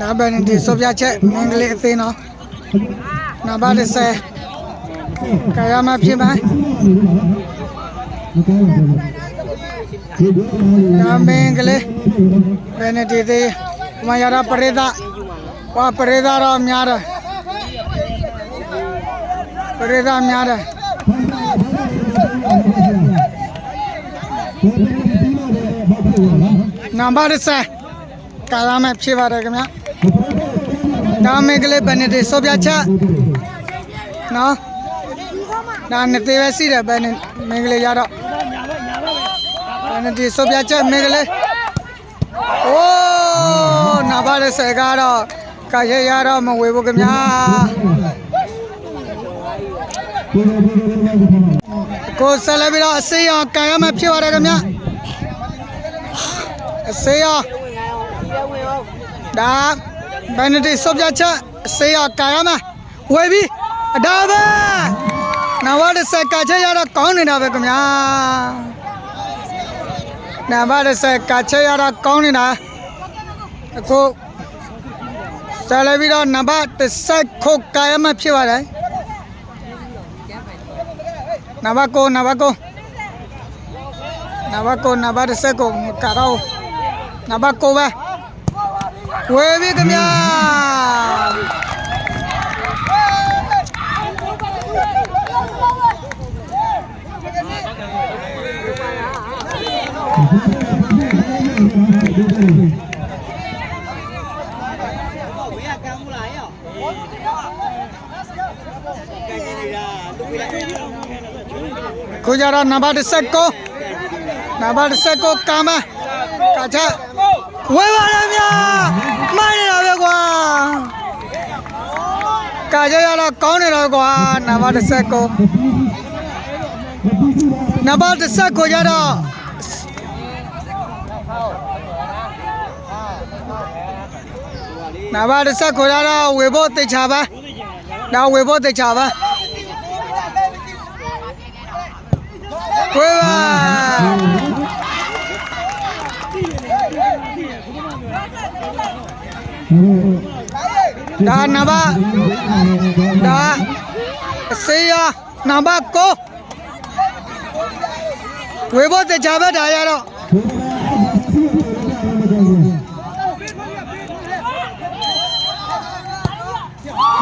ဒါဘယ်နေဒီဆိုပြချက်မင်္ဂလေးအသေးနော်နံပါတ်30ကာယမဖြစ်ပါဒါမင်္ဂလေးဘယ်နေဒီသေးဟိုမှာရတာပရိသဟောပရိသတော့များတယ်ပရိသများတယ်နံပါတ်30ကာယမဖြစ်ပါတယ်ခင်ဗျာ ဒါမင်္ဂလေးဘယ်နေဒီဆိုပြချက်နော်ဒါနှစ်သေးပဲရှိတယ်ဘယ်နေမင်္ဂလေးရတော့ဘယ်နေဒီဆိုပြချက်မင်္ဂလေးအိုးနံပါတ်30ကတော့ကာရရတော့မဝေဘူးခင်ဗျာကိုယ်ဆက်လက်ပြီးတော့အစေးအောင်ကာယမဖြစ်ပါတယ်ခင်ဗျာအစေးအောင် ဒါဘယ်နတိစောပြချက်ဆေးရကာရမဝယ်ပြီးအဒါပဲနဝရစက်ကချက်ရတော့ကောင်းနေတာပဲခင်ဗျာနဝရစက်ကချက်ရတော့ကောင်းနေတာအခုဆက်လက်ပြီးတော့နံပါတ်30ခုကာရမဖြစ်ပါတယ်နံပါတ်9နံပါတ်9နံပါတ်9နံပါတ်30ကိုကာတော့နံပါတ်9ပဲ ဝေပြီခင်ဗျာခုကြတော့နံပါတ်19နံပါတ်19ကာမကာချ ဝေပါရဗျာမိုင်းနေတာပဲကွာကာချရတော့ကောင်းနေတော့ကွာနံပါတ်19နံပါတ်19ကြတော့နံပါတ်19ကြတော့ဝေဖို့တိတ်ချပါဒါဝေဖို့တိတ်ချပါဝေပါ ဒါနံပါတ်ဒါအစေးရနံပါတ်9ဝေဖို့တိတ်ချပါဒါရတော့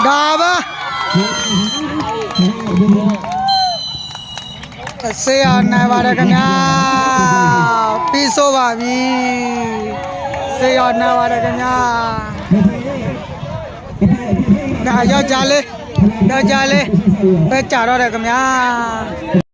ဒါပါအစေးရနိုင်ပါတယ်ခင်ဗျာပြီးဆိုပါပြီ စေးရနိုင်ပါတယ်ခင်ဗျာဒါယောက်ျားလေးယောက်ျားလေးပဲကြာတော့တယ်ခင်ဗျာ